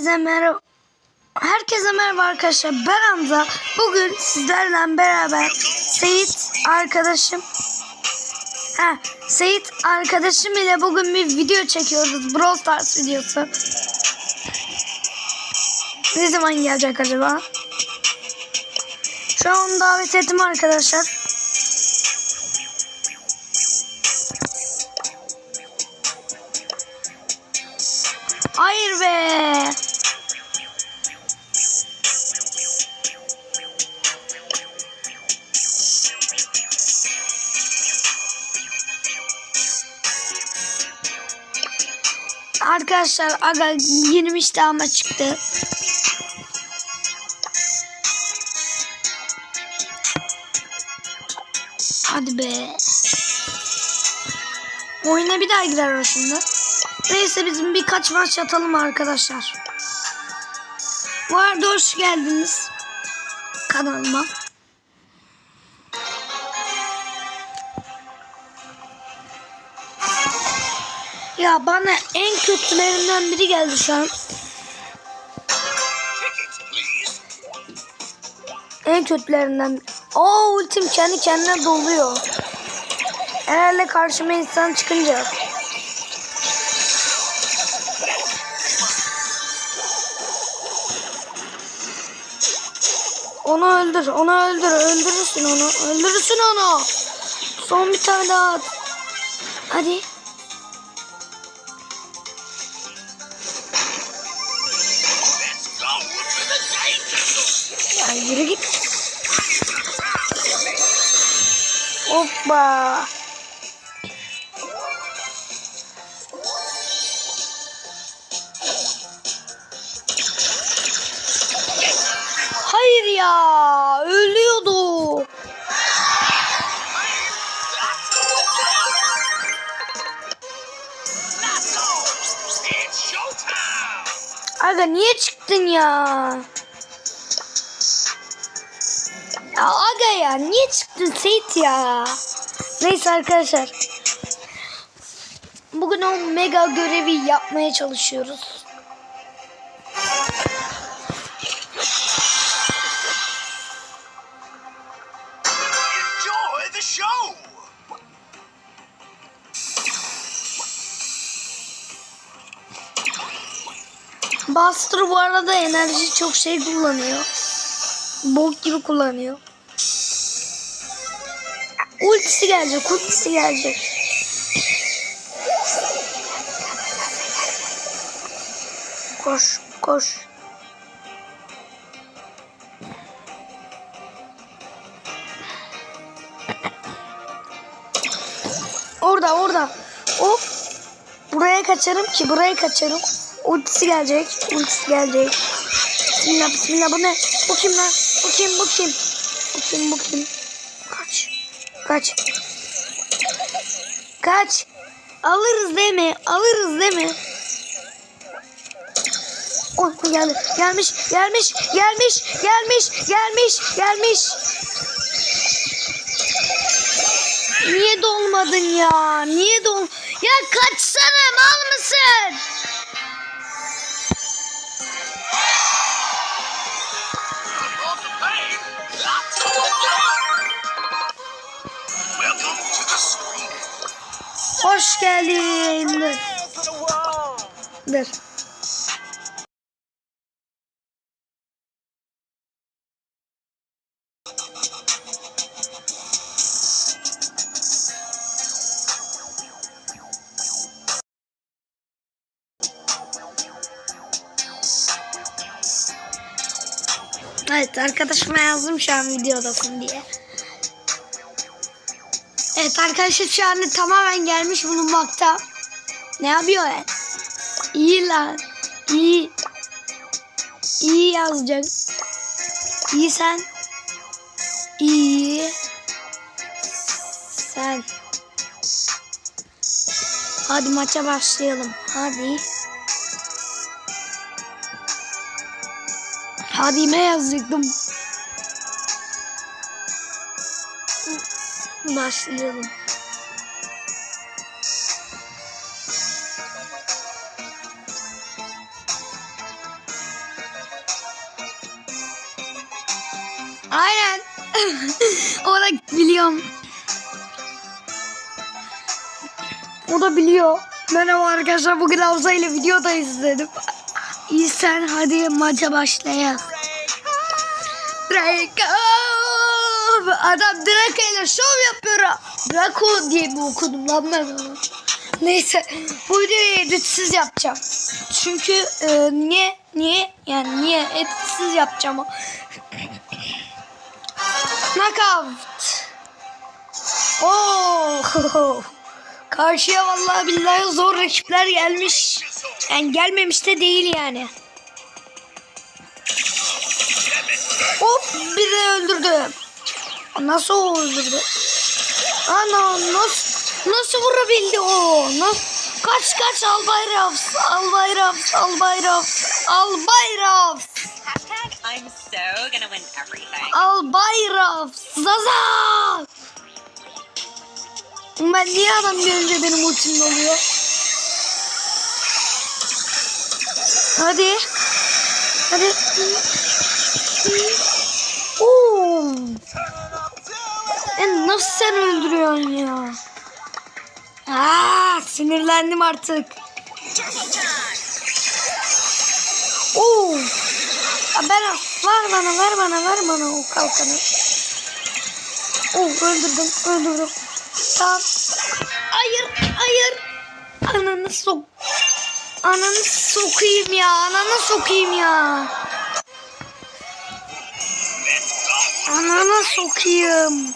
Herkese merhaba. Herkese merhaba arkadaşlar. Ben Hamza. Bugün sizlerle beraber Seyit arkadaşım Ha, Seyit arkadaşım ile bugün bir video çekiyoruz. Brawl Stars videosu. Ne zaman gelecek acaba? Şu an davet ettim arkadaşlar. Hayır be. Arkadaşlar aga girmişti ama çıktı. Hadi be. Oyuna bir daha girer o şimdi. Neyse bizim birkaç maç atalım arkadaşlar. Bu arada hoş geldiniz kanalıma. Ya bana en kötülerinden biri geldi şu an. En kötülerinden. O ultim kendi kendine doluyor. Herhalde karşıma insan çıkınca. Onu öldür, onu öldür, öldürürsün onu, öldürürsün onu. Son bir tane daha at. Hadi. Ya yürü git. Hoppa. Hayır ya, ölüyordu. Aga niye çıktın ya? Ya aga ya niye çıktın Seyit ya? Neyse arkadaşlar. Bugün o mega görevi yapmaya çalışıyoruz. Enjoy the show! Buster bu arada enerji çok şey kullanıyor. Bok gibi kullanıyor. Ultisi gelecek, ultisi gelecek. Koş, koş. Orada, orada. Hop. Buraya kaçarım ki, buraya kaçarım. Ultisi gelecek, ultisi gelecek. Bismillah, bismillah. Bu ne? Bu kim lan? Bu kim, bu kim? Bu kim, bu kim? Kaç. Kaç. Alırız mi? Alırız mi? Oh geldi. Gelmiş, gelmiş, gelmiş, gelmiş, gelmiş, gelmiş. Niye dolmadın ya? Niye dol... Ya kaçsana mal mısın? Hoş geldin. Dur. Dur. Evet arkadaşıma yazdım şu an videodasın diye. Evet arkadaşlar şu anda tamamen gelmiş bulunmakta. Ne yapıyor ya? İyi lan. İyi. İyi yazacak. İyi sen. İyi. Sen. Hadi maça başlayalım. Hadi. Hadi ne yazacaktım? Başlayalım. Aynen. Orada biliyorum. O da biliyor. Merhaba arkadaşlar bugün Avza ile videoda izledim. İyi sen hadi maça başlayalım. Break up. Adam Draco ile şov yapıyor. Draco diye mi okudum lan ben onu. Neyse bu videoyu editsiz yapacağım. Çünkü e, niye niye yani niye editsiz yapacağım o. Knockout. Oo. Karşıya vallahi billahi zor rakipler gelmiş. Yani gelmemiş de değil yani. Hop bir de öldürdüm. Nasıl öldürdü? Ana nasıl nasıl vurabildi o? Nasıl? Kaç kaç Albayrav, Albayrav, Albayrav, Albayrav, Hashtag I'm so gonna win everything. Albayrav, Zaza. Ben niye adam görünce benim ultim oluyor? Hadi. Hadi. Oo. E nasıl sen öldürüyorsun ya? Aa, sinirlendim artık. Oo. Ya ben ver bana ver bana ver bana o kalkanı. Oo öldürdüm öldürdüm. Tamam. Hayır hayır. Ananı sok. Ananı sokayım ya. Ananı sokayım ya. Ananı sokayım.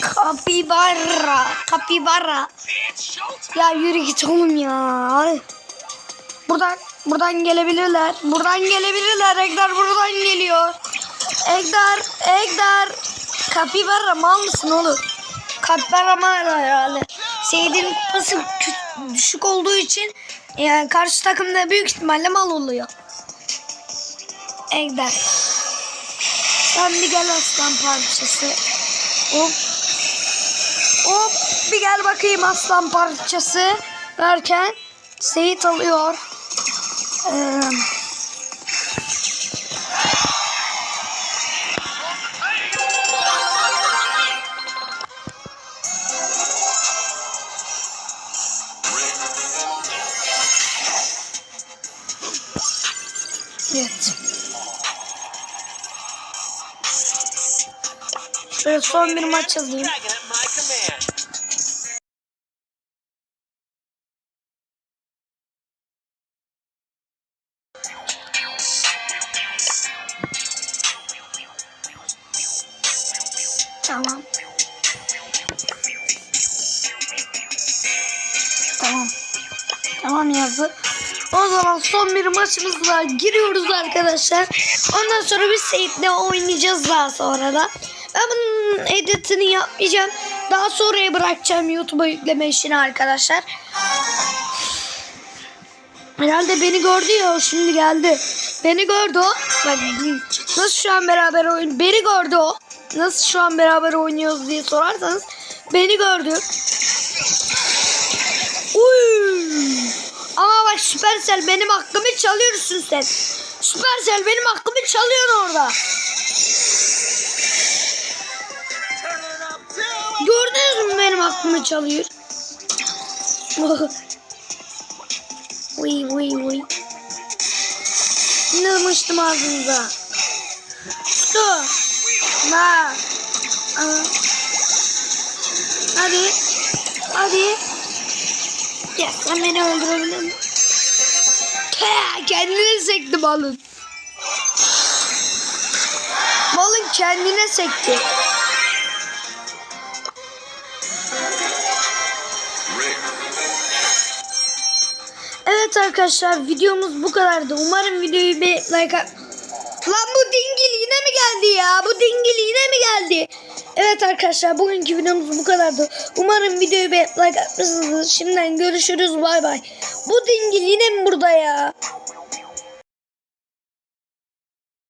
Kapibara. Kapibara. Ya yürü git oğlum ya. Buradan buradan gelebilirler. Buradan gelebilirler. Egdar buradan geliyor. Egdar, Egdar. Kapibara mal mısın oğlum? Kapibara mal herhalde. Seyir'in kupası düşük olduğu için yani karşı takımda büyük ihtimalle mal oluyor. Egdar. Sen bir gel aslan parçası. Hop. Hop bir gel bakayım aslan parçası derken Seyit alıyor. Ee, son bir maç command. Tamam. Tamam. Tamam yazdı. O zaman son bir maçımız var. Giriyoruz arkadaşlar. Ondan sonra biz Seyit'le oynayacağız daha sonra da. Ben editini yapmayacağım. Daha sonraya bırakacağım YouTube'a yükleme işini arkadaşlar. Herhalde beni gördü ya şimdi geldi. Beni gördü o. Nasıl şu an beraber oyun beni gördü o. Nasıl şu an beraber oynuyoruz diye sorarsanız beni gördü. Uy. Ama bak Supercell benim hakkımı çalıyorsun sen. Supercell benim hakkımı çalıyorsun orada. Hakkımı çalıyor? Uy uy uy. İnanmıştım ağzınıza. Stu. Ma. Aa. Hadi. Hadi. Ya sen beni öldürebilir misin? Ke, kendine sekti balın. Balın kendine sekti. Evet arkadaşlar videomuz bu kadardı. Umarım videoyu bir like Lan bu dingil yine mi geldi ya? Bu dingil yine mi geldi? Evet arkadaşlar bugünkü videomuz bu kadardı. Umarım videoyu beğenip like atmışsınızdır. Şimdiden görüşürüz bay bay. Bu dingil yine mi burada ya?